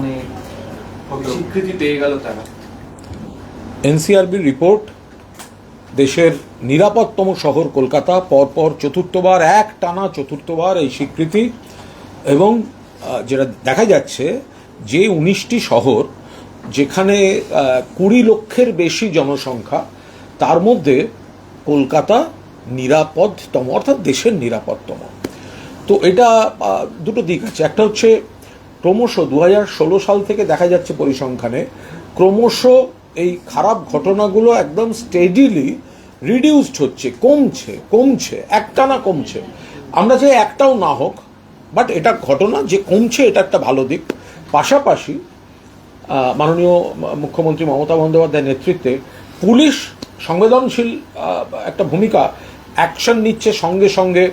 মানে স্বীকৃতি পেয়ে গেল তারা। এনসিআরবির রিপোর্ট, দেশের নিরাপদতম শহর কলকাতা, পরপর চতুর্থবার এক টানা চতুর্থবার এই স্বীকৃতি এবং যেটা দেখা যাচ্ছে যে উনিশটি শহর যেখানে কুড়ি লক্ষের বেশি জনসংখ্যা, তার মধ্যে কলকাতা নিরাপদতম, অর্থাৎ দেশের নিরাপদতম। তো এটা দুটো দিক আছে। একটা হচ্ছে ক্রমশ দু হাজার ষোলো সাল থেকে দেখা যাচ্ছে পরিসংখ্যানে, ক্রমশ এই খারাপ ঘটনাগুলো একদম স্টেডিলি রিডিউসড হচ্ছে, কমছে কমছে, একটা না কমছে। আমরা চাই একটাও না হোক বাট এটা ঘটনা, যে কমছে এটা একটা ভালো দিক। পাশাপাশি মাননীয় মুখ্যমন্ত্রী মমতা বন্দ্যোপাধ্যায়ের নেতৃত্বে পুলিশ সংবেদনশীল একটা ভূমিকা অ্যাকশন নিচ্ছে সঙ্গে সঙ্গে।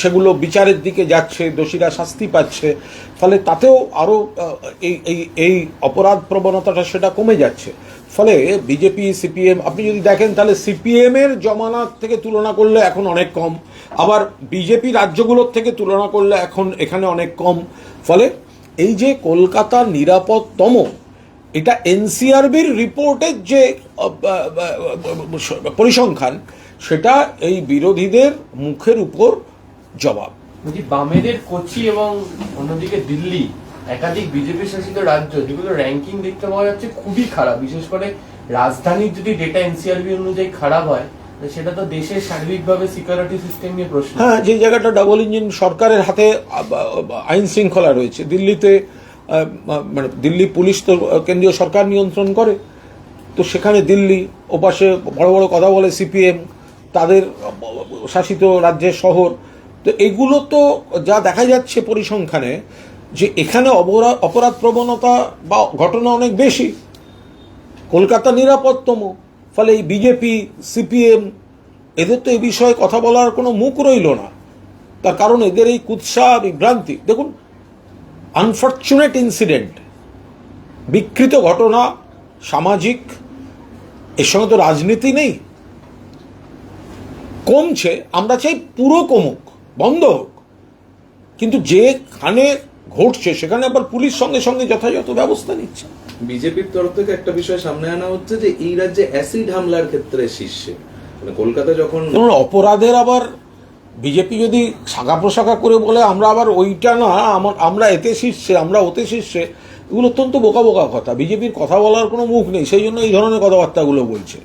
সেগুলো বিচারের দিকে যাচ্ছে, দোষীরা শাস্তি পাচ্ছে। ফলে তাতেও আরও এই এই এই অপরাধ প্রবণতাটা সেটা কমে যাচ্ছে। ফলে বিজেপি, সিপিএম, আপনি যদি দেখেন তাহলে সিপিএম এর জমানা থেকে তুলনা করলে এখন অনেক কম। আবার বিজেপি রাজ্যগুলোর থেকে তুলনা করলে এখন এখানে অনেক কম। ফলে এই যে কলকাতা নিরাপদতম এটা এনসিআরবির রিপোর্টের যে পরিসংখ্যান সেটা এই বিরোধীদের মুখের উপর জবাব। বামেদের কোচি এবং অন্যদিকে দিল্লি একাধিক বিজেপি শাসিত রাজ্য যেগুলো র্যাঙ্কিং দেখতে পাওয়া যাচ্ছে খুবই খারাপ। বিশেষ করে রাজধানীর যদি ডেটা এনসিআরবি অনুযায়ী খারাপ হয় সেটা তো দেশের সার্বিকভাবে সিকিউরিটি সিস্টেম নিয়ে প্রশ্ন। হ্যাঁ যে জায়গাটা ডাবল ইঞ্জিন সরকারের হাতে আইন শৃঙ্খলা রয়েছে দিল্লিতে মানে দিল্লি পুলিশ তো কেন্দ্রীয় সরকার নিয়ন্ত্রণ করে তো সেখানে দিল্লি ওপাশে বড় বড় কথা বলে সিপিএম তাদের শাসিত রাজ্যের শহর। তো এগুলো তো যা দেখা যাচ্ছে পরিসংখ্যানে, যে এখানে অপরাধ অপরাধ প্রবণতা বা ঘটনা অনেক বেশি। কলকাতা নিরাপত্তম, ফলে এই বিজেপি সিপিএম এদের তো এই বিষয়ে কথা বলার কোনো মুখ রইল না। তার কারণ এদের এই কুৎসা বিভ্রান্তি। দেখুন আনফর্চুনেট ইনসিডেন্ট বিকৃত ঘটনা, সামাজিক, এর সঙ্গে তো রাজনীতি নেই। কমছে আমরা চাই পুরো কমুক বন্ধ হোক। কিন্তু যেখানে ঘটছে সেখানে আবার পুলিশ সঙ্গে সঙ্গে যথাযথ ব্যবস্থা নিচ্ছে। বিজেপির তরফ থেকে একটা বিষয় সামনে আনা হচ্ছে যে এই রাজ্যে অ্যাসিড হামলার ক্ষেত্রে শীর্ষে। মানে কলকাতা যখন অপরাধের আবার বিজেপি যদি শাখা প্রশাখা করে বলে আমরা আবার ওইটা না আমার- আমরা এতে শীর্ষে আমরা ওতে শীর্ষে এগুলো অত্যন্ত বোকা বোকা কথা। বিজেপির কথা বলার কোনো মুখ নেই সেই জন্য এই ধরনের কথাবার্তাগুলো বলছে।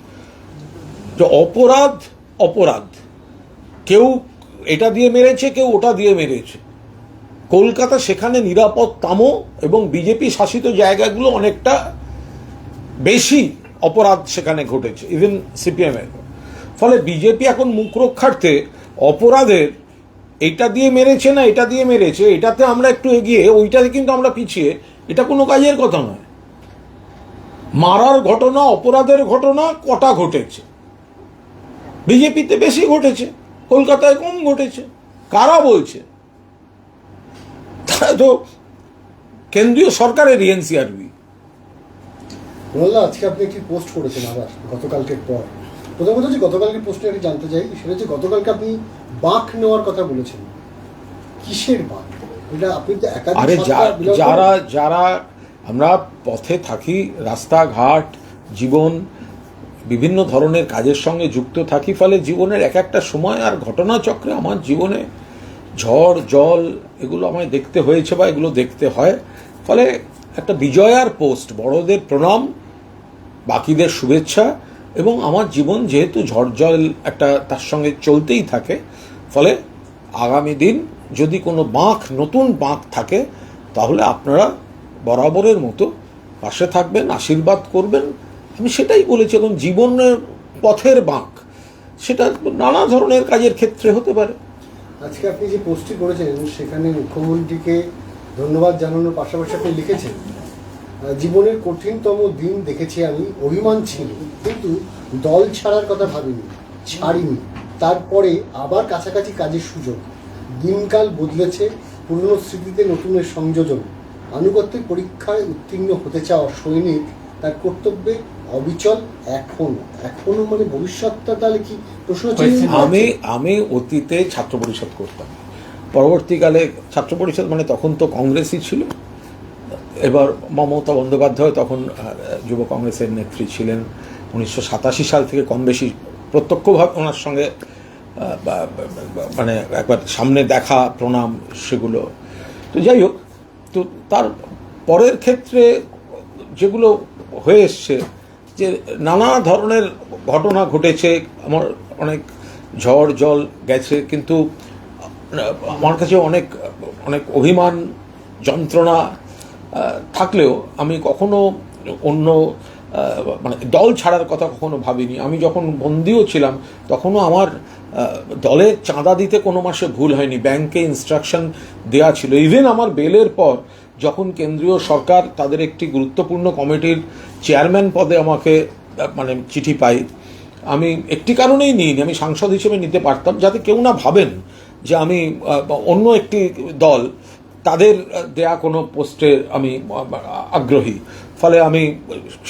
যে অপরাধ অপরাধ। কেউ এটা দিয়ে মেরেছে, কেউ ওটা দিয়ে মেরেছে। কলকাতা সেখানে নিরাপদতম এবং বিজেপি শাসিত জায়গাগুলো অনেকটা বেশি অপরাধ সেখানে ঘটেছে ইভেন সিপিএম এর। ফলে বিজেপি এখন মুখ রক্ষার্থে অপরাধের এটা দিয়ে মেরেছে না এটা দিয়ে মেরেছে, এটাতে আমরা একটু এগিয়ে, ওইটাতে কিন্তু আমরা পিছিয়ে। এটা কোনো কাজের কথা নয়। মারার ঘটনা, অপরাধের ঘটনা কটা ঘটেছে? বিজেপিতে বেশি ঘটেছে। কলকাতায় কম ঘটেছে? কারা বলছে? তারা তো কেন্দ্রীয় সরকারের এনসিআরবি। মোল্লা আজকে আপনি একটি পোস্ট করেছেন আবার গতকালকের পর। প্রথমত যে গতকালকের পোস্টে আমি জানতে চাই সেটা হচ্ছে গতকালকে আপনি বাঁক নেওয়ার কথা বলেছেন। কিসের বাঁক? এটা আপনি তো আরে যারা যারা আমরা পথে থাকি রাস্তাঘাট জীবন বিভিন্ন ধরনের কাজের সঙ্গে যুক্ত থাকি ফলে জীবনের এক একটা সময় আর ঘটনাচক্রে আমার জীবনে ঝড়, জল এগুলো আমায় দেখতে হয়েছে বা এগুলো দেখতে হয়। ফলে একটা বিজয়ার পোস্ট, বড়দের প্রণাম, বাকিদের শুভেচ্ছা এবং আমার জীবন যেহেতু ঝড়, জল একটা তার সঙ্গে চলতেই থাকে, ফলে আগামী দিন যদি কোনো বাঁক, নতুন বাঁক থাকে, তাহলে আপনারা বরাবরের মতো পাশে থাকবেন, আশীর্বাদ করবেন আমি সেটাই বলেছি এবং জীবনের পথের বাঁক। সেটা নানা ধরনের কাজের ক্ষেত্রে হতে পারে। আজকে আপনি যে পোস্টটি করেছেন, সেখানে মুখ্যমন্ত্রীকে ধন্যবাদ জানানোর পাশাপাশি আপনি লিখেছেন জীবনের কঠিনতম দিন দেখেছি আমি, অভিমান ছিল, কিন্তু দল ছাড়ার কথা ভাবিনি, ছাড়িনি। তারপরে আবার কাছাকাছি কাজের সুযোগ। দিনকাল বদলেছে, পুরনো স্মৃতিতে নতুনের সংযোজন। আনুগত্যের পরীক্ষায় উত্তীর্ণ হতে চাওয়া সৈনিক তার কর্তব্যে অবিচল এখনও। এখনও মানে ভবিষ্যৎটা তাহলে কি প্রশ্ন আমি আমি অতীতে ছাত্র পরিষদ করতাম। পরবর্তীকালে ছাত্র পরিষদ মানে তখন তো কংগ্রেসই ছিল। এবার মমতা বন্দ্যোপাধ্যায় তখন যুব কংগ্রেসের নেত্রী ছিলেন। উনিশশো সাতাশি সাল থেকে কম বেশি প্রত্যক্ষভাবে ওনার সঙ্গে মানে একবার সামনে দেখা প্রণাম সেগুলো। তো যাই হোক তো তার পরের ক্ষেত্রে যেগুলো হয়ে এসছে যে নানা ধরনের ঘটনা ঘটেছে, আমার অনেক ঝড় জল গেছে, কিন্তু আমার কাছে অনেক অনেক অভিমান যন্ত্রণা থাকলেও আমি কখনো অন্য মানে দল ছাড়ার কথা কখনো ভাবিনি। আমি যখন বন্দিও ছিলাম, তখনও আমার দলে চাঁদা দিতে কোনো মাসে ভুল হয়নি। ব্যাংকে ইনস্ট্রাকশন দেওয়া ছিল। ইভেন আমার বেলের পর যখন কেন্দ্রীয় সরকার তাদের একটি গুরুত্বপূর্ণ কমিটির চেয়ারম্যান পদে আমাকে মানে চিঠি পাই আমি একটি কারণেই নিইনি, আমি সাংসদ হিসেবে নিতে পারতাম, যাতে কেউ না ভাবেন যে আমি অন্য একটি দল তাদের দেয়া কোনো পোস্টে আমি, আগ্রহী। ফলে আমি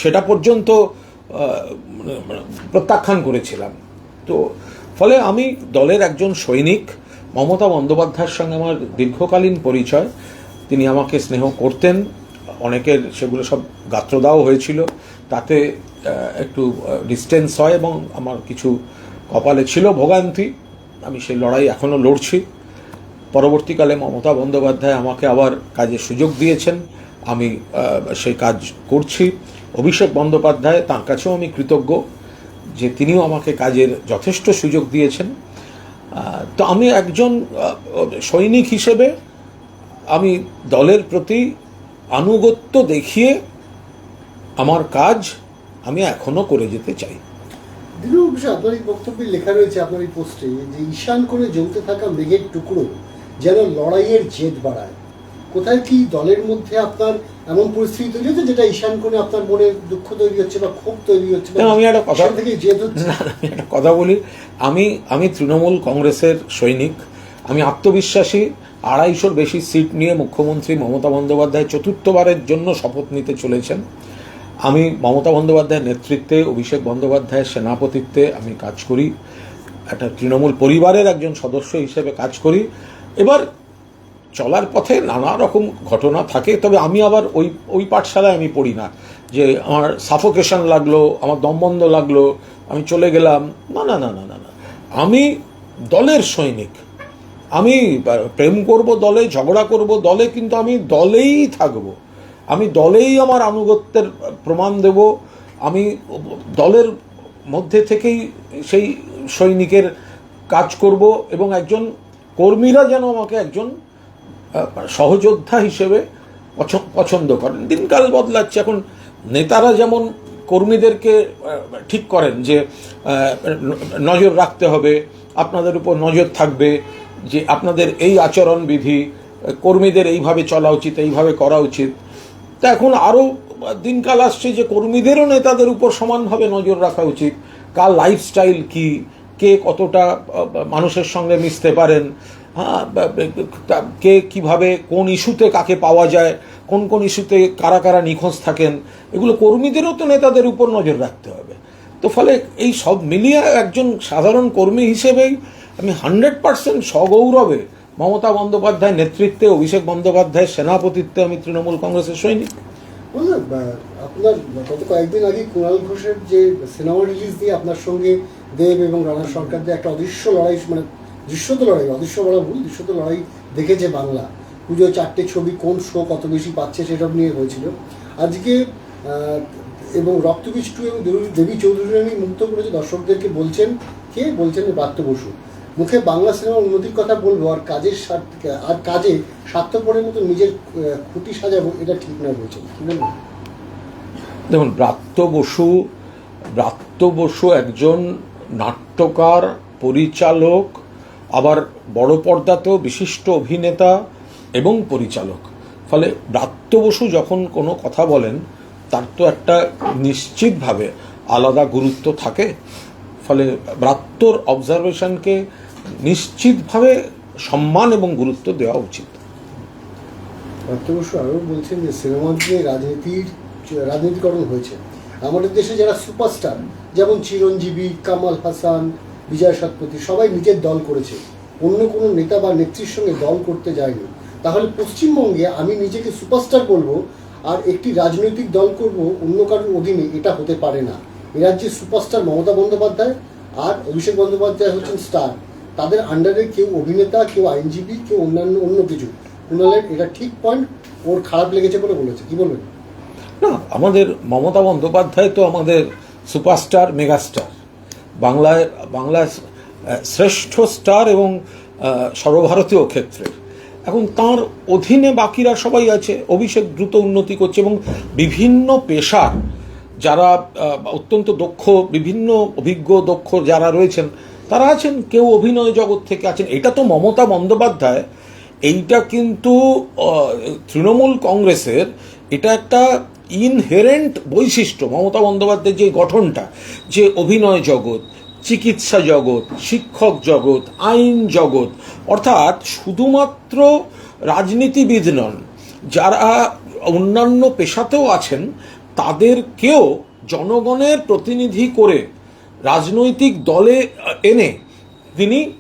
সেটা পর্যন্ত প্রত্যাখ্যান করেছিলাম। তো, ফলে আমি দলের একজন সৈনিক, মমতা বন্দ্যোপাধ্যায়ের সঙ্গে আমার দীর্ঘকালীন পরিচয় তিনি আমাকে স্নেহ করতেন। অনেকের সেগুলো সব গাত্রদাও হয়েছিল। তাতে একটু ডিস্টেন্স হয় এবং আমার কিছু কপালে ছিল ভোগান্তি। আমি সেই লড়াই এখনও লড়ছি। পরবর্তীকালে মমতা বন্দ্যোপাধ্যায় আমাকে আবার কাজের সুযোগ দিয়েছেন। আমি সেই কাজ করছি। অভিষেক বন্দ্যোপাধ্যায়, তার কাছেও আমি কৃতজ্ঞ যে তিনিও আমাকে কাজের যথেষ্ট সুযোগ দিয়েছেন। তো আমি একজন সৈনিক হিসেবে আমি দলের প্রতি আনুগত্য দেখিয়ে আমার কাজ আমি এখনও করে যেতে চাই। দিলীপ আপনার এই বক্তব্যে লেখা রয়েছে আপনার এই পোস্টে যে ঈশান করে জ্বলতে থাকা মেঘের টুকরো যেন লড়াইয়ের জেদ বাড়ায়। কোথায় কি দলের মধ্যে আপনার এমন পরিস্থিতি তৈরি হচ্ছে যেটা ঈশান করে আপনার মনে দুঃখ তৈরি হচ্ছে বা ক্ষোভ তৈরি হচ্ছে আমি একটা কথা- থেকে জেদ হচ্ছে? না, আমি একটা কথা বলি। আমি আমি তৃণমূল কংগ্রেসের সৈনিক। আমি আত্মবিশ্বাসী। আড়াইশোর বেশি সিট নিয়ে মুখ্যমন্ত্রী মমতা বন্দ্যোপাধ্যায় চতুর্থবারের জন্য শপথ নিতে চলেছেন। আমি মমতা বন্দ্যোপাধ্যায়ের নেতৃত্বে, অভিষেক বন্দ্যোপাধ্যায়ের সেনাপতিত্বে আমি কাজ করি। একটা তৃণমূল পরিবারের একজন সদস্য হিসেবে কাজ করি। এবার চলার পথে নানা রকম ঘটনা থাকে, তবে আমি আবার ওই ওই পাঠশালায় আমি পড়ি না যে আমার সাফোকেশন লাগল, আমার দমবন্ধ লাগল, আমি চলে গেলাম। না না না না না না। আমি দলের সৈনিক। আমি প্রেম করব দলে, ঝগড়া করব দলে, কিন্তু আমি দলেই থাকব। আমি দলেই আমার আনুগত্যের প্রমাণ দেব। আমি দলের মধ্যে থেকেই সেই সৈনিকের কাজ করব এবং একজন কর্মীরা যেন আমাকে একজন সহযোদ্ধা হিসেবে পছ- পছন্দ করেন। দিনকাল বদলাচ্ছে। এখন নেতারা যেমন কর্মীদেরকে ঠিক করেন যে নজর রাখতে হবে, আপনাদের উপর নজর থাকবে যে আপনাদের এই আচরণ বিধি কর্মীদের এইভাবে চলা উচিত, এইভাবে করা উচিত। তা এখন আরও দিনকাল আসছে যে কর্মীদেরও নেতাদের উপর সমানভাবে নজর রাখা উচিত। কার লাইফস্টাইল কি? কে কতটা মানুষের সঙ্গে মিশতে পারেন? হ্যাঁ কে কীভাবে, কোন ইস্যুতে কাকে পাওয়া যায়? কোন কোন ইস্যুতে কারা কারা নিখোঁজ থাকেন? এগুলো কর্মীদেরও তো নেতাদের উপর নজর রাখতে হবে। তো ফলে এই সব মিলিয়ে একজন সাধারণ কর্মী হিসেবেই আমি হান্ড্রেড পার্সেন্ট সগৌরবে মমতা বন্দ্যোপাধ্যায় নেতৃত্বে, অভিষেক বন্দ্যোপাধ্যায়ের সেনাপতিত্বে আমি তৃণমূল কংগ্রেসের সৈনিক। আপনার গত কয়েকদিন আগে কুণাল ঘোষের যে সিনেমা রিলিজ দিয়ে আপনার সঙ্গে দেব এবং রানা সরকার যে একটা অদৃশ্য লড়াই মানে দৃশ্যত লড়াই, অদৃশ্য বলা ভুল, দৃশ্যত লড়াই দেখেছে বাংলা। পুজো চারটে ছবি কোন শো কত বেশি পাচ্ছে সেসব নিয়ে হয়েছিল। আজকে এবং রক্তবীজ টু এবং দেবী- চৌধুরী মুক্ত করেছে, দর্শকদেরকে বলছেন, কে? বলছেন ব্রাত্য বসু। মুখে বাংলা সিনেমার উন্নতির কথা বলব আর কাজের আর কাজে স্বার্থপরের মতো নিজের খুঁটি সাজাবো, এটা ঠিক না বলছেন। দেখুন, ব্রাত্য বসু ব্রাত্য বসু একজন নাট্যকার, পরিচালক, আবার বড় পর্দাতেও বিশিষ্ট অভিনেতা এবং পরিচালক। ফলে ব্রাত্য বসু যখন কোনো কথা বলেন, তার তো একটা নিশ্চিতভাবে আলাদা গুরুত্ব থাকে। ফলে ব্রাত্যর অবজারভেশনকে নিশ্চিতভাবে সম্মান এবং গুরুত্ব দেওয়া উচিত। বসু আরও বলছেন যে সিনেমা দিয়ে রাজনীতির, রাজনীতিকরণ হয়েছে। আমাদের দেশে যারা সুপারস্টার যেমন চিরঞ্জীবী, কামাল হাসান, বিজয় সৎপতি সবাই নিজের দল করেছে। অন্য কোনো নেতা বা নেত্রীর সঙ্গে দল করতে যায়নি। তাহলে পশ্চিমবঙ্গে আমি নিজেকে সুপারস্টার বলব আর একটি রাজনৈতিক দল করব অন্য কারোর অধীনে, এটা হতে পারে না। রাজ্যের সুপারস্টার মমতা বন্দ্যোপাধ্যায় আর অভিষেক বন্দ্যোপাধ্যায় হচ্ছেন স্টার। তাদের আন্ডারে কেউ অভিনেতা, কেউ আইনজীবী, কেউ অন্যান্য, অন্য কিছু। কুণালের এটা ঠিক পয়েন্ট ওর খারাপ লেগেছে বলে বলেছে কি বলবেন? না, আমাদের মমতা বন্দ্যোপাধ্যায় তো আমাদের সুপারস্টার, মেগাস্টার। বাংলায় বাংলার শ্রেষ্ঠ স্টার এবং সর্বভারতীয় ক্ষেত্রে। এখন তার অধীনে বাকিরা সবাই আছে। অভিষেক দ্রুত উন্নতি করছে এবং বিভিন্ন পেশার যারা অত্যন্ত দক্ষ, বিভিন্ন অভিজ্ঞ, দক্ষ যারা রয়েছেন, তারা আছেন, কেউ অভিনয় জগৎ থেকে আছেন। এটা তো মমতা বন্দ্যোপাধ্যায়। এইটা কিন্তু তৃণমূল কংগ্রেসের এটা একটা ইনহেরেন্ট বৈশিষ্ট্য। মমতা বন্দ্যোপাধ্যায়ের যে গঠনটা, যে অভিনয় জগৎ, চিকিৎসা জগৎ, শিক্ষক জগৎ, আইন জগৎ, অর্থাৎ শুধুমাত্র রাজনীতিবিদ নন, যারা অন্যান্য পেশাতেও আছেন তাদেরকেও জনগণের প্রতিনিধি করে রাজনৈতিক দলে এনে তিনি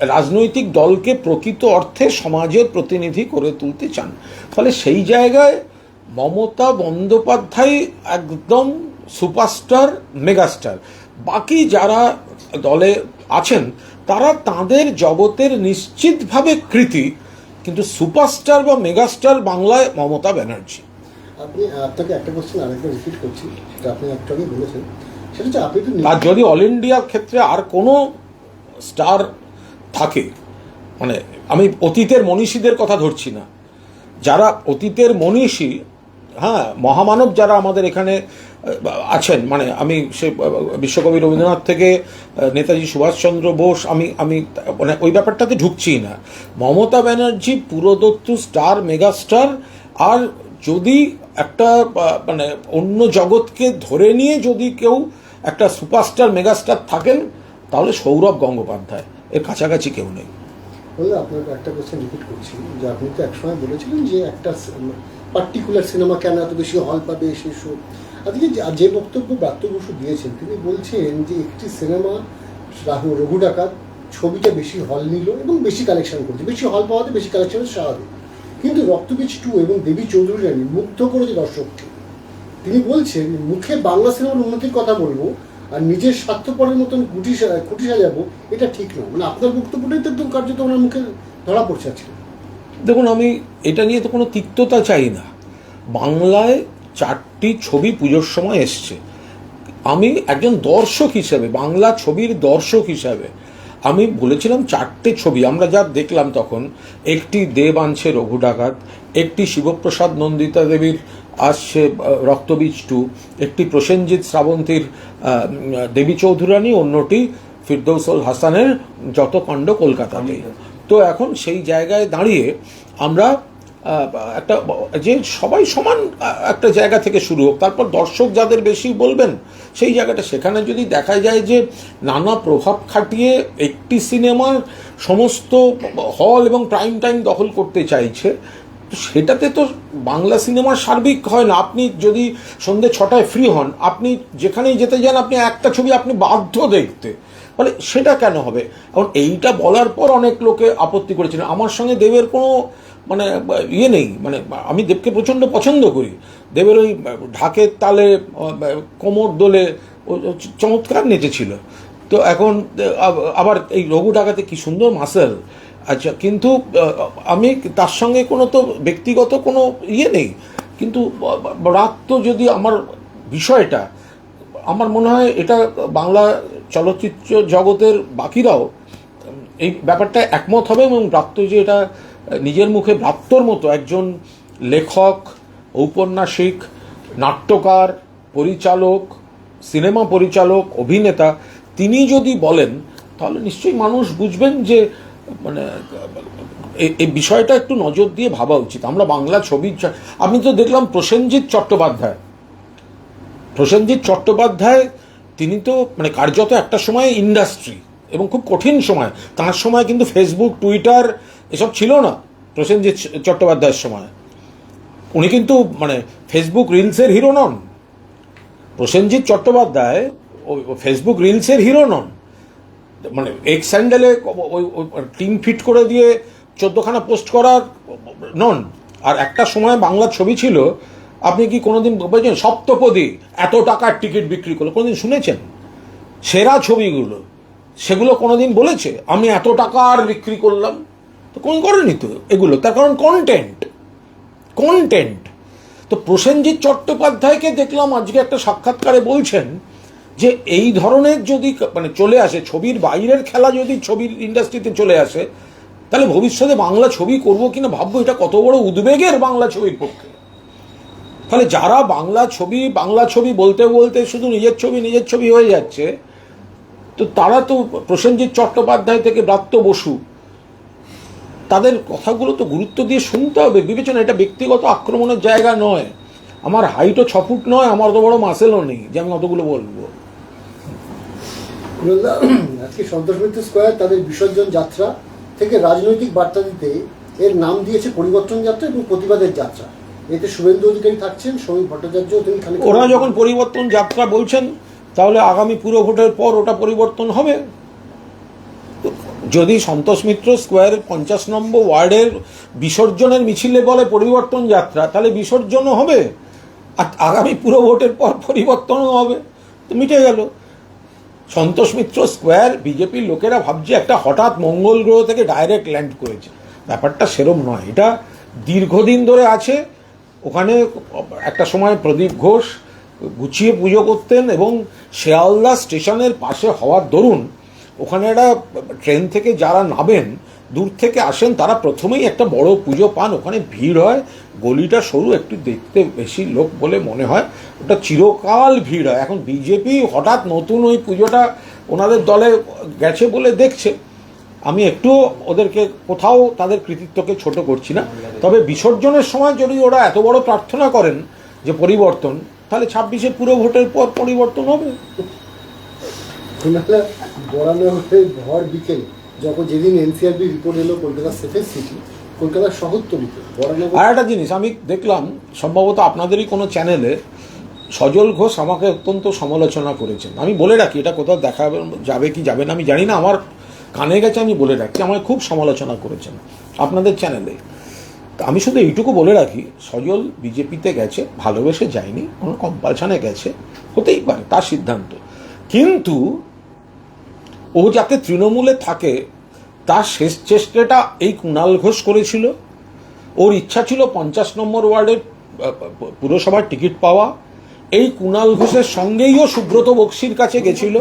রাজনৈতিক দলকে প্রকৃত অর্থে সমাজের প্রতিনিধি করে তুলতে চান। ফলে সেই জায়গায় মমতা বন্দ্যোপাধ্যায় একদম সুপারস্টার, মেগাস্টার। বাকি যারা দলে আছেন, তারা তাদের জগতের নিশ্চিতভাবে কৃতি। কিন্তু সুপারস্টার বা মেগাস্টার বাংলায় মমতা ব্যানার্জি। আপনি আপনাকে একটা কোশ্চেন আরেকবার রিপিট করছি আপনি আগে বলেছেন। সেটা হচ্ছে, আপনি আর যদি অল ইন্ডিয়ার ক্ষেত্রে আর কোনো স্টার থাকে মানে আমি অতীতের মনীষীদের কথা ধরছি না। যারা অতীতের মনীষী হ্যাঁ মহামানব যারা আমাদের এখানে আছেন মানে আমি সে বিশ্বকবি রবীন্দ্রনাথ থেকে নেতাজি সুভাষচন্দ্র বোস, আমি আমি মানে ওই ব্যাপারটাতে ঢুকছি না। মমতা ব্যানার্জি পুরোদত্ত স্টার মেগাস্টার আর যদি একটা মানে অন্য জগৎকে ধরে নিয়ে যদি কেউ একটা সুপারস্টার, মেগাস্টার থাকেন, তাহলে সৌরভ গঙ্গোপাধ্যায়। এর কাছাকাছি কেউ নেই। বললে আপনার একটা কোশ্চেন রিপিট করছি। যে আপনি তো একসময় বলেছিলেন যে একটা পার্টিকুলার সিনেমা কেন এত বেশি হল পাবে, সে শো আজকে যে বক্তব্য ব্রাত্য বসু দিয়েছেন, তিনি বলছেন যে একটি সিনেমা রাহু, রঘু ডাকাত ছবিটা বেশি হল নিল এবং বেশি কালেকশন করছে। বেশি হল পাওয়াতে বেশি কালেকশনের স্বাভাবিক। কিন্তু রক্তবীজ টু এবং দেবী চৌধুরী মুগ্ধ করেছে দর্শককে। তিনি বলছেন, মুখে বাংলা সিনেমার উন্নতির কথা বলব আর নিজের স্বার্থপরের মতন কুটি কুটি সাজাবো, এটা ঠিক নয় মানে আপনার বক্তব্যটাই তো একদম কার্যত ওনার মুখে ধরা পড়ছে আজকে। দেখুন, আমি এটা নিয়ে তো কোনো তিক্ততা চাই না। বাংলায় চারটি ছবি পুজোর সময় এসছে। আমি একজন দর্শক হিসেবে, বাংলা ছবির দর্শক হিসাবে আমি বলেছিলাম চারটে ছবি আমরা যা দেখলাম তখন একটি দেব আনছে রঘু ডাকাত একটি শিবপ্রসাদ নন্দিতা দেবীর আসছে রক্তবীজ টু একটি প্রসেনজিৎ শ্রাবন্তীর দেবী চৌধুরানী অন্যটি ফিরদৌসল হাসানের যত কাণ্ড কলকাতাতে। তো এখন সেই জায়গায় দাঁড়িয়ে আমরা একটা, যে সবাই সমান একটা জায়গা থেকে শুরু হোক, তারপর দর্শক যাদের বেশি বলবেন, সেই জায়গাটা, সেখানে যদি দেখা যায় যে নানা প্রভাব খাটিয়ে একটি সিনেমার সমস্ত হল এবং প্রাইম টাইম দখল করতে চাইছে সেটাতে তো বাংলা সিনেমার সার্বিক হয় না। আপনি যদি সন্ধ্যে ছটায় ফ্রি হন, আপনি যেখানেই যেতে যান, আপনি একটা ছবি আপনি বাধ্য দেখতে। ফলে সেটা কেন হবে? এখন এইটা বলার পর অনেক লোকে আপত্তি করেছিলেন আমার সঙ্গে দেবের কোনো মানে ইয়ে নেই মানে আমি দেবকে প্রচণ্ড পছন্দ করি। দেবের ওই ঢাকের তালে কোমর দোলে চমৎকার নেচেছিল। তো এখন আবার এই রঘু ডাকাতে কি সুন্দর মাসেল। আচ্ছা কিন্তু আমি তার সঙ্গে কোনো তো ব্যক্তিগত কোনো ইয়ে নেই। কিন্তু রাত তো যদি আমার বিষয়টা, আমার মনে হয় এটা বাংলা চলচ্চিত্র জগতের বাকিরাও, এই ব্যাপারটা একমত হবে এবং ব্রাত্য যে এটা নিজের মুখে ব্রাত্যর মতো একজন লেখক, ঔপন্যাসিক, নাট্যকার, পরিচালক, সিনেমা পরিচালক, অভিনেতা, তিনি যদি বলেন, তাহলে নিশ্চয়ই মানুষ বুঝবেন যে মানে এই বিষয়টা একটু নজর দিয়ে ভাবা উচিত। আমরা বাংলা ছবি আমি তো দেখলাম প্রসেনজিৎ চট্টোপাধ্যায়। প্রসেনজিৎ চট্টোপাধ্যায়, তিনি তো মানে কার্যত একটা সময় ইন্ডাস্ট্রি এবং খুব কঠিন সময়। তার সময় কিন্তু ফেসবুক টুইটার এসব ছিল না প্রসেনজিৎ চট্টোপাধ্যায়ের সময়। উনি কিন্তু মানে ফেসবুক রিলসের হিরো নন। প্রসেনজিৎ চট্টোপাধ্যায় ওই ফেসবুক রিলসের হিরো নন। মানে এক্স স্যান্ডেলে ওই টিম ফিট করে দিয়ে চোদ্দখানা পোস্ট করার নন। আর একটা সময় বাংলার ছবি ছিল, আপনি কি কোনোদিন বলছেন সপ্তপদী এত টাকার টিকিট বিক্রি করল, কোনোদিন শুনেছেন? সেরা ছবিগুলো, সেগুলো কোনোদিন বলেছে? আমি এত টাকার বিক্রি করলাম। তো কোন করেনি তো এগুলো। তার কারণ কন্টেন্ট কন্টেন্ট তো প্রসেনজিৎ চট্টোপাধ্যায়কে দেখলাম আজকে একটা সাক্ষাৎকারে বলছেন যে এই ধরনের যদি মানে চলে আসে, ছবির বাইরের খেলা যদি ছবির ইন্ডাস্ট্রিতে চলে আসে, তাহলে ভবিষ্যতে বাংলা ছবি করব কিনা ভাববো, এটা কত বড় উদ্বেগের বাংলা ছবির পক্ষে। ফলে যারা বাংলা ছবি বাংলা ছবি বলতে বলতে শুধু নিজের ছবি নিজের ছবি হয়ে যাচ্ছে, তো তারা তো প্রসেনজিৎ চট্টোপাধ্যায় থেকে ব্রাত্য বসু। তাদের কথাগুলো তো গুরুত্ব দিয়ে শুনতে হবে। বিবেচনা এটা ব্যক্তিগত আক্রমণের জায়গা নয়। আমার হাইটও ছ ফুট নয় আমার অত বড় মাসেলও নেই যে আমি অতগুলো বলব। আজকে সন্তোষ মিত্র স্কোয়ার তাদের বিসর্জন যাত্রা থেকে রাজনৈতিক বার্তা দিতে এর নাম দিয়েছে পরিবর্তন যাত্রা এবং প্রতিবাদের যাত্রা। এতে শুভেন্দু অধিকারী থাকছেন সমীর ভট্টাচার্য তিনি ওরা যখন পরিবর্তন যাত্রা বলছেন তাহলে আগামী পুরো ভোটের পর ওটা পরিবর্তন হবে। যদি সন্তোষ মিত্র স্কোয়ারের পঞ্চাশ নম্বর ওয়ার্ডের বিসর্জনের মিছিলে বলে পরিবর্তন যাত্রা, তাহলে বিসর্জনও হবে? আর আগামী পুরো ভোটের পর পরিবর্তনও হবে। তো মিটে গেল। সন্তোষ মিত্র স্কোয়ার, বিজেপির লোকেরা ভাবছে একটা হঠাৎ মঙ্গল গ্রহ থেকে ডাইরেক্ট ল্যান্ড করেছে। ব্যাপারটা সেরম নয়। এটা দীর্ঘদিন ধরে আছে। ওখানে একটা সময় প্রদীপ ঘোষ গুছিয়ে পুজো করতেন এবং শেয়ালদা স্টেশনের পাশে হওয়ার দরুন ওখানে একটা ট্রেন থেকে যারা নাবেন দূর থেকে আসেন, তারা প্রথমেই একটা বড় পুজো পান। ওখানে ভিড় হয়। গলিটা সরু, একটু দেখতে বেশি লোক বলে মনে হয়। ওটা চিরকাল ভিড় হয়। এখন বিজেপি হঠাৎ নতুন ওই পুজোটা ওনাদের দলে গেছে বলে দেখছে। আমি একটু ওদেরকে কোথাও তাদের কৃতিত্বকে ছোট করছি না। তবে বিসর্জনের সময় যদি ওরা এত বড় প্রার্থনা করেন যে পরিবর্তন, তাহলে ছাব্বিশে পুরো ভোটের পর পরিবর্তন হবে। কুণালদা, বরানগরে ভর বিকেল যখন যেদিন এনসিআরবি রিপোর্ট এলো কলকাতা সেফের সিটি কলকাতার শহরতলিতে আর একটা জিনিস আমি দেখলাম সম্ভবত আপনাদেরই কোনো চ্যানেলে সজল ঘোষ আমাকে অত্যন্ত সমালোচনা করেছেন। আমি বলে রাখি এটা কোথাও দেখা যাবে কি যাবে না আমি জানি না আমার কানে গেছে আমি বলে রাখছি আমায় খুব সমালোচনা করেছেন আপনাদের চ্যানেলে আমি শুধু এইটুকু বলে রাখি সজল বিজেপিতে গেছে ভালোবেসে যায়নি কোনো কম্পালশনে গেছে হতেই পারে তার সিদ্ধান্ত। কিন্তু ও যাতে তৃণমূলে থাকে, তার শেষ চেষ্টাটা এই কুণাল ঘোষ করেছিল। ওর ইচ্ছা ছিল পঞ্চাশ নম্বর ওয়ার্ডের পুরসভার টিকিট পাওয়া। এই কুণাল ঘোষের সঙ্গেই ও সুব্রত বক্সির কাছে গেছিল।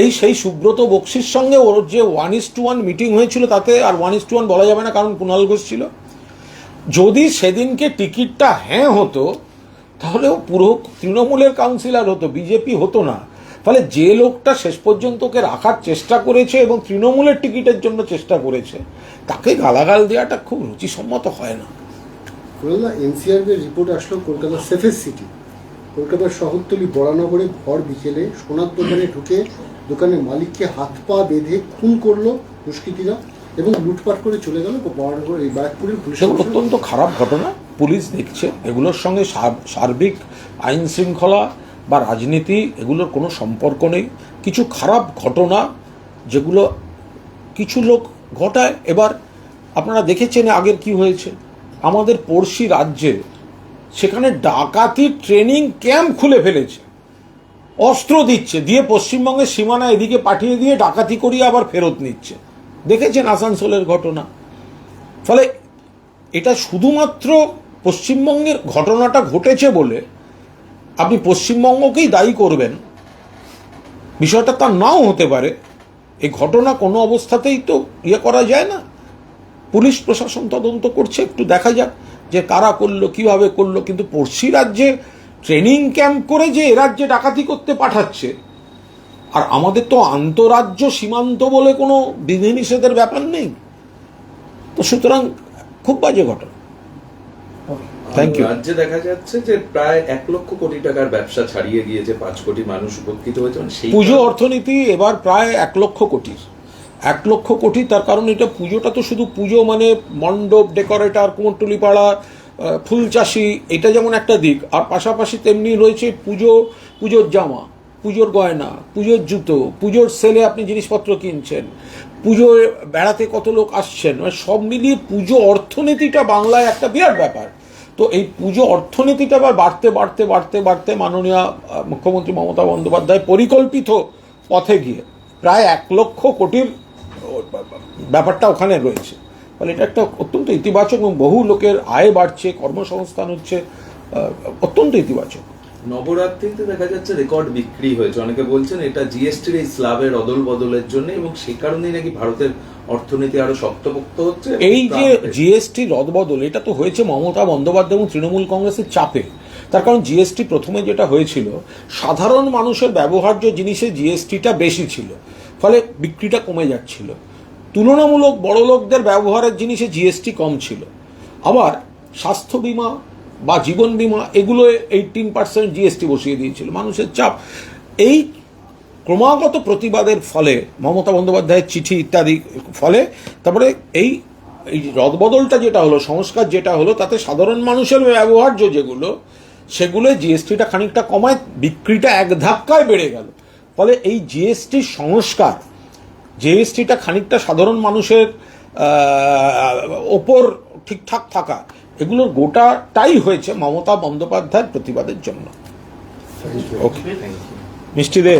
এই সেই সুব্রত বক্সির সঙ্গে ওর যে one is to one meeting হয়েছিল, তাতে আর ওয়ান ইস টু ওয়ান বলা যাবে না কারণ কুণাল ঘোষ ছিল। যদি সেদিনকে টিকিটটা হ্যাঁ হতো, তাহলে ও পুরো তৃণমূলের কাউন্সিলর হতো বিজেপি হতো না। ফলে যে লোকটা শেষ পর্যন্ত ওকে রাখার চেষ্টা করেছে এবং তৃণমূলের টিকিটের জন্য চেষ্টা করেছে তাকে গালাগাল দেওয়াটা খুব রুচিসম্মত হয় না। কুণালদা এনসিআরবির রিপোর্ট আসলো কলকাতার সেফের সিটি। কলকাতার শহরতলি বরানগরে ভর বিকেলে সোনার দোকানে ঢুকে দোকানের মালিককে হাত পা বেঁধে খুন করল দুষ্কৃতীরা এবং লুটপাট করে চলে গেল বরানগর এই ব্যারাকপুরের পুলিশ অত্যন্ত খারাপ ঘটনা। পুলিশ দেখছে এগুলোর সঙ্গে সার- সার্বিক আইন শৃঙ্খলা বা রাজনীতি, এগুলোর কোনো সম্পর্ক নেই। কিছু খারাপ ঘটনা যেগুলো কিছু লোক ঘটায়। এবার আপনারা দেখেছেন আগের কি হয়েছে? আমাদের পড়শি রাজ্যে সেখানে ডাকাতি ট্রেনিং ক্যাম্প খুলে ফেলেছে। অস্ত্র দিচ্ছে, দিয়ে পশ্চিমবঙ্গের সীমানা এদিকে পাঠিয়ে দিয়ে ডাকাতি করিয়ে আবার ফেরত নিচ্ছে। দেখেছেন আসানসোলের ঘটনা? ফলে এটা শুধুমাত্র পশ্চিমবঙ্গের ঘটনাটা ঘটেছে বলে আপনি পশ্চিমবঙ্গকেই দায়ী করবেন। বিষয়টা তার নাও হতে পারে। এই ঘটনা কোনো অবস্থাতেই তো ইয়ে করা যায় না। পুলিশ প্রশাসন তদন্ত করছে, একটু দেখা যাক যে কারা করল, কীভাবে করল। কিন্তু পড়শি রাজ্যে ট্রেনিং ক্যাম্প করে যে এ রাজ্যে ডাকাতি করতে পাঠাচ্ছে, আর আমাদের তো আন্তরাজ্য সীমান্ত বলে কোনো বিধিনিষেধের ব্যাপার নেই। তো সুতরাং খুব বাজে ঘটনা। থ্যাংক ইউ রাজ্যে দেখা যাচ্ছে যে প্রায় এক লক্ষ কোটি টাকার ব্যবসা ছাড়িয়ে গিয়েছে পাঁচ কোটি মানুষ উপকৃত হয়েছে মানে সেই পুজো অর্থনীতি এবার প্রায় এক লক্ষ কোটির। এক লক্ষ কোটি তার কারণ এটা পুজোটা তো শুধু পুজো মানে মণ্ডপ ডেকোরেটর কুমোরটুলি পাড়া আহ, ফুল চাষি এটা যেমন একটা দিক। আর পাশাপাশি তেমনি রয়েছে পুজো পুজোর জামা পুজোর গয়না পুজোর জুতো পুজোর সেলে আপনি জিনিসপত্র কিনছেন পুজোয় বেড়াতে কত লোক আসছেন মানে সব মিলিয়ে পুজো অর্থনীতিটা বাংলায় একটা বিরাট ব্যাপার। তো এই পুজো অর্থনীতিটা আবার বাড়তে বাড়তে বাড়তে বাড়তে মাননীয় মুখ্যমন্ত্রী মমতা বন্দ্যোপাধ্যায় পরিকল্পিত পথে গিয়ে প্রায় এক লক্ষ কোটির ব্যাপারটা ওখানে রয়েছে। ফলে এটা একটা অত্যন্ত ইতিবাচক এবং বহু লোকের আয় বাড়ছে, কর্মসংস্থান হচ্ছে অত্যন্ত ইতিবাচক। নবরাত্রিতে দেখা যাচ্ছে রেকর্ড বিক্রি হয়েছে। অনেকে বলছেন এটা জিএসটির এই স্ল্যাবের অদল বদলের জন্য এবং সে কারণেই নাকি ভারতের অর্থনীতি আরও শক্তপোক্ত হচ্ছে এই যে। জিএসটি রদবদল এটা তো হয়েছে মমতা বন্দ্যোপাধ্যায় এবং তৃণমূল কংগ্রেসের চাপে। তার কারণ জিএসটি প্রথমে যেটা হয়েছিল সাধারণ মানুষের ব্যবহার্য জিনিসে জিএসটিটা বেশি ছিল ফলে বিক্রিটা কমে যাচ্ছিল। তুলনামূলক বড় লোকদের ব্যবহারের জিনিসে জিএসটি কম ছিল। আবার স্বাস্থ্য বিমা বা জীবন বিমা এগুলো এইটিন পার্সেন্ট জিএসটি বসিয়ে দিয়েছিল। মানুষের চাপ। এই ক্রমাগত প্রতিবাদের ফলে, মমতা বন্দ্যোপাধ্যায়ের চিঠি ইত্যাদি ফলে, তারপরে এই এই রদবদলটা যেটা হলো, সংস্কার যেটা হলো, তাতে সাধারণ মানুষের ব্যবহার্য যেগুলো, সেগুলো জিএসটিটা খানিকটা কমায়, বিক্রিটা এক ধাক্কায় বেড়ে গেল। ফলে এই জিএসটি সংস্কার জিএসটিটা খানিকটা সাধারণ মানুষের ওপর ঠিকঠাক থাকা এগুলোর গোটাটাই হয়েছে মমতা বন্দ্যোপাধ্যায়ের প্রতিবাদের জন্য। ওকে মিষ্টি দে।